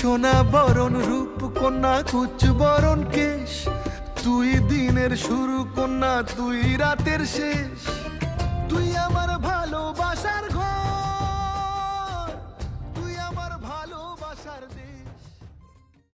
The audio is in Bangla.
সোনা বরণ রূপ কন্যা কুচ বরণ কেশ। তুই দিনের শুরু কন্যা, তুই রাতের শেষ। তুই আমার